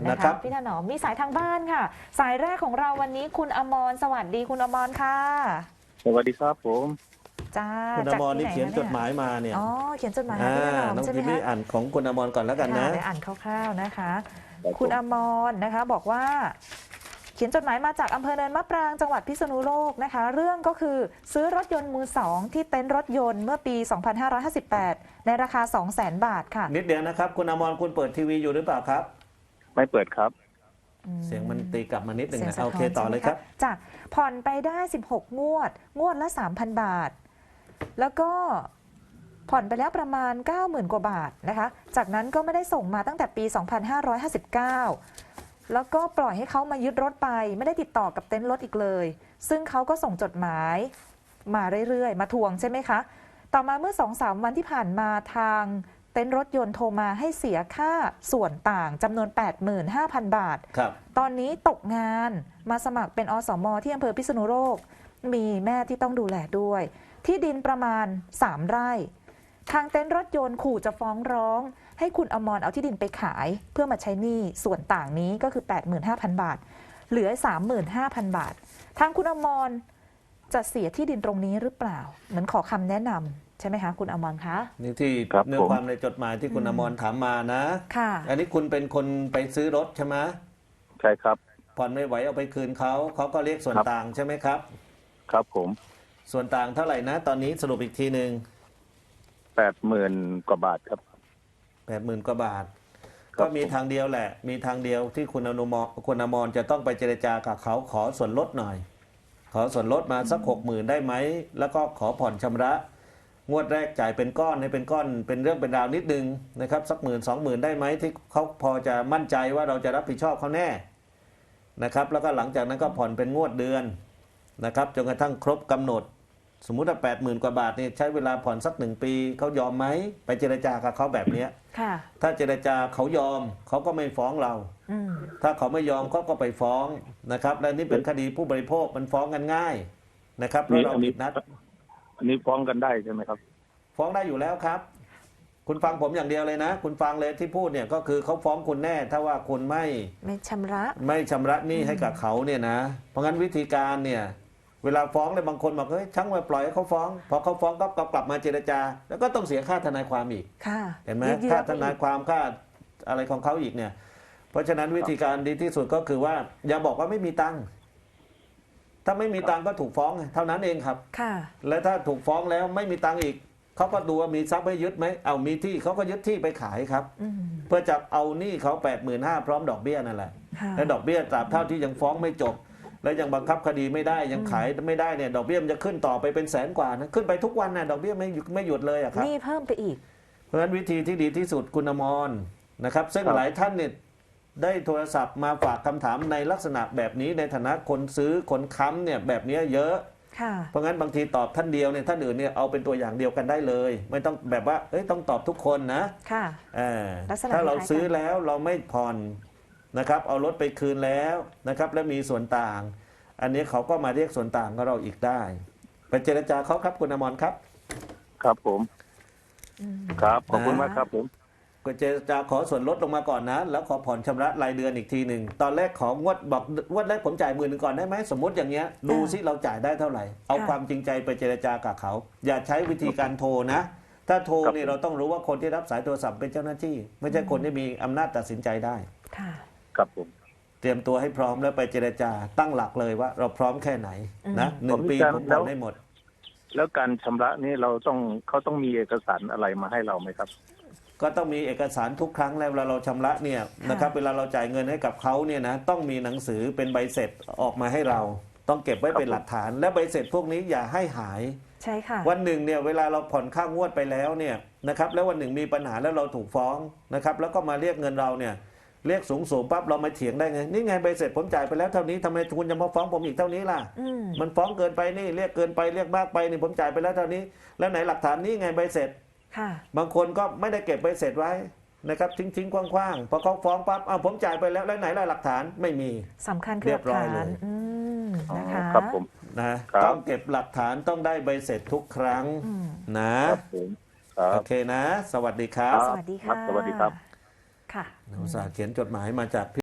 นะนะคครัรับบพี่ถนอมมีสายทางบ้านค่ะ สายแรกของเราวันนี้คุณอมรสวัสดีคุณอมรค่ะ สวัสดีครับผมจ้าคุณอจากมรที่นี่ไหเขียนคะจดหมายมาเนี่ยอ๋อเขียนจดหมายหาอ่าพี่ถนอมน้องใช่ไหมพิมพ์คะอ่านของคุณอมรก่อนแล้วกันนะค่ะเดี๋ยวอ่านคร่าวๆนะคะรับคุณผมอมรนะคะบอกว่าเขียนจดหมายมาจากอำเภอเนินมะปรางจังหวัดพิษณุโลกนะคะ เรื่องก็คือซื้อรถยนต์มือสองที่เต็นท์รถยนต์เมื่อปี 2558 ในราคา 200,000 บาทค่ะ นิดเดียวนะครับ คุณอมรคุณเปิดทีวีอยู่หรือเปล่าครับ ไม่เปิดครับเสียงมันตีกลับมานิดหนึ่งสียนะสะท้โอเคต่อเลยครับ ใช่ไหมะจากผ่อนไปได้ 16 งวด งวดละ 3,000 บาท แล้วก็ผ่อนไปแล้วประมาณ 90,000 กว่าบาทนะคะ จากนั้นก็ไม่ได้ส่งมาตั้งแต่ปี 2559 แล้วก็ปล่อยให้เขามายึดรถไป ไม่ได้ติดต่อกับเต็นท์รถอีกเลย ซึ่งเขาก็ส่งจดหมายมาเรื่อยๆ มาทวงใช่ไหมคะ ต่อมาเมื่อ2-3วันที่ผ่านมาทาง เต็นท์รถยนต์โทรมาให้เสียค่าส่วนต่างจำนวน 85,000 บาท ครับ ตอนนี้ตกงานมาสมัครเป็นอสมที่อำเภอพิษณุโลก มีแม่ที่ต้องดูแลด้วย ที่ดินประมาณ 3 ไร่ ทางเต็นท์รถยนต์ขู่จะฟ้องร้อง ให้คุณอมรเอาที่ดินไปขาย เพื่อมาใช้หนี้ส่วนต่างนี้ก็คือ 85,000 บาท เหลือ 35,000 บาท ทางคุณอมรจะเสียที่ดินตรงนี้หรือเปล่า เหมือนขอคำแนะนำ ใช่ไหมคะคุณอมรคะนี่ที่ครับเนื้อผม ความในจดหมายที่คุณอือมมรถามมานะ ค่ะ อันนี้คุณเป็นคนไปซื้อรถใช่ไหมใช่ครับ ผ่อนไม่ไหวเอาไปคืนเขาเขาก็เรียกส่วนครับ ต่างใช่ไหมครับ ครับผมส่วนต่างเท่าไหร่นะ ตอนนี้สรุปอีกทีหนึ่งแปดหมื่นกว่าบาทครับ แปดหมื่นกว่าบาท ครับ ก็มีผมทางเดียวแหละ มีทางเดียวที่คุณอนุมรคุณอมรจะต้องไปเจรจากับเขาขอส่วนลดหน่อย ขอส่วนลดมาสักหกหมื่นได้ไหม แล้วก็ขอผ่อนชำระ งวดแรกจ่ายเป็นก้อนให้เป็นก้อนเป็นเรื่องเป็นราวนิดนึงนะครับสักหมื่นสองหมื่นได้ไหมที่เขาพอจะมั่นใจว่าเราจะรับผิดชอบเขาแน่นะครับแล้วก็หลังจากนั้นก็ผ่อนเป็นงวดเดือนนะครับจนกระทั่งครบกำหนด สมมุติว่าแปดหมื่นกว่าบาทนี่ใช้เวลาผ่อนสักหนึ่งปีเขายอมไหมไปเจรจากับเขาแบบเนี้ยค่ะถ้าเจรจาเขายอมเขาก็ไม่ฟ้องเราอืมถ้าเขาไม่ยอมเขาก็ไปฟ้องนะครับและนี่เป็นคดีผู้บริโภคมันฟ้องกันง่ายนะครับแล้วเราอันนี้ผิดนัด อันนี้ฟ้องกันได้ใช่ไหมครับ ฟ้องได้อยู่แล้วครับ คุณฟังผมอย่างเดียวเลยนะ คุณฟังเลยที่พูดเนี่ยก็คือเขาฟ้องคุณแน่ ถ้าว่าคุณไม่ไม่ชำระ ไม่ชำระหนี้ให้กับเขาเนี่ยนะ เพราะงั้นวิธีการเนี่ยเวลาฟ้องเลยบางคนบอกเฮ้ยช่างมาปล่อยให้เขาฟ้อง พอเขาฟ้องก็กลับมาเจรจา แล้วก็ต้องเสียค่าทนายความอีก ค่ะเห็นไหมยืดๆค่าไปทนายอีกความค่าอะไรของเขาอีกเนี่ย เพราะฉะนั้นวิธีการดีที่สุดก็คือว่า อย่าบอกว่าไม่มีตังค์ ถ้าไม่มีตังค์ก็ถูกฟ้องไงเท่านั้นเองครับ ค่ะ และถ้าถูกฟ้องแล้วไม่มีตังค์อีก เขาก็ดูว่ามีทรัพย์ให้ยึดไหม เอามีที่เขาก็ยึดที่ไปขายครับ อืม เพื่อจะเอาหนี้เขา8ปดหมื่นห้าพร้อมดอกเบี้ยนั่นแหละ ค่ะ และดอกเบี้ยตราบเท่าที่ยังฟ้องไม่จบ และยังบังคับคดีไม่ได้ยังขายไม่ได้เนี่ยดอกเบี้ยมันจะขึ้นต่อไปเป็นแสนกว่านะขึ้นไปทุกวันนะดอกเบี้ยไม่หยุดไม่หยุดเลยอะครับ นี่เพิ่มไปอีก เพราะฉะนั้นวิธีที่ดีที่สุดคุณอมรนะครับ ซึ่งครับ หลายท่านเนี่ย ได้โทรศัพท์มาฝากคำถามในลักษณะแบบนี้ในฐานะคนซื้อคนค้ำเนี่ยแบบนี้เยอะค่ะเพราะงั้นบางทีตอบท่านเดียวเนี่ยท่านอื่นเนี่ยเอาเป็นตัวอย่างเดียวกันได้เลย ไม่ต้องแบบว่าเอ้ยต้องตอบทุกคนนะค่ะเออลักษณะถ้าเราคล้ายๆกันซื้อแล้วเราไม่ผ่อนนะครับ เอารถไปคืนแล้วนะครับ และมีส่วนต่าง อันนี้เขาก็มาเรียกส่วนต่างกับเราอีกได้ ไปเจรจาเขาครับคุณอมรครับ ครับผมอืมครับขอบคุณมากครับผม ก็เจรจาขอส่วนลดลงมาก่อนนะ แล้วขอผ่อนชำระรายเดือนอีกทีหนึ่งตอนแรกของงวดบอกงวดแรกผมจ่ายหมื่นหนึ่งก่อนได้ไหมสมมติอย่างเงี้ยดูซิเราจ่ายได้เท่าไหร่ เอาความจริงใจไปเจรจากับเขา อย่าใช้วิธีการโทรนะ ถ้าโทรครับเนี่ยเราต้องรู้ว่าคนที่รับสายโทรศัพท์เป็นเจ้าหน้าที่ ไม่ใช่คนที่มีอำนาจตัดสินใจได้ค่ะครับผมเตรียมตัวให้พร้อมแล้วไปเจรจาตั้งหลักเลยว่า เราพร้อมแค่ไหนนะอืมหนึ่งผมปีมีการผมแล้ผ่อนวได้หมดแล้วการชำระนี่เราต้องเขาต้องมีเอกสารอะไรมาให้เราไหมครับ ก็ต้องมีเอกสารทุกครั้งแล้วเวลาเราชำระเนี่ยนะครับเวลาเราจ่ายเงินให้กับเขาเนี่ยนะต้องมีหนังสือเป็นใบเสร็จออกมาให้เรา ต้องเก็บไว้เป็นหลักฐาน และใบเสร็จพวกนี้อย่าให้หายใช่ค่ะวันหนึ่งเนี่ยเวลาเราผ่อนค่างวดไปแล้วเนี่ยนะครับแล้ววันหนึ่งมีปัญหาแล้วเราถูกฟ้องนะครับแล้วก็มาเรียกเงินเราเนี่ยเรียกสูงสูงๆปั๊บเรามาเถียงได้ไงนี่ไงใบเสร็จผมจ่ายไปแล้วเท่านี้ทำไมคุณจะมาฟ้องผมอีกเท่านี้ล่ะอืมมันฟ้องเกินไปนี่เรียกเกินไปเรียกมากไปนี่ผมจ่ายไปแล้วเท่านี้ แล้วไหนหลักฐานนี่ไงใบเสร็จค่ะ บางคนก็ไม่ได้เก็บใบเสร็จไว้นะครับทิ้งทิ้งๆคว้างๆพอเขาฟ้องปั๊บอ้าวผมจ่ายไปแล้วแล้วไหนล่ะหลักฐานไม่มีสำคัญคืเรีอยหบลักร้อยฐานเลยอืมอ๋อนะคะครับผมนะครับต้องเก็บหลักฐานต้องได้ใบเสร็จทุกครั้งอืมนะครับผมครัโอบเคนะ สวัสดีครับคสรับวัสดีครัค่ะบสวัสดีครับ ค่ะอุตส่าห์เขียนจดหมายมาจาก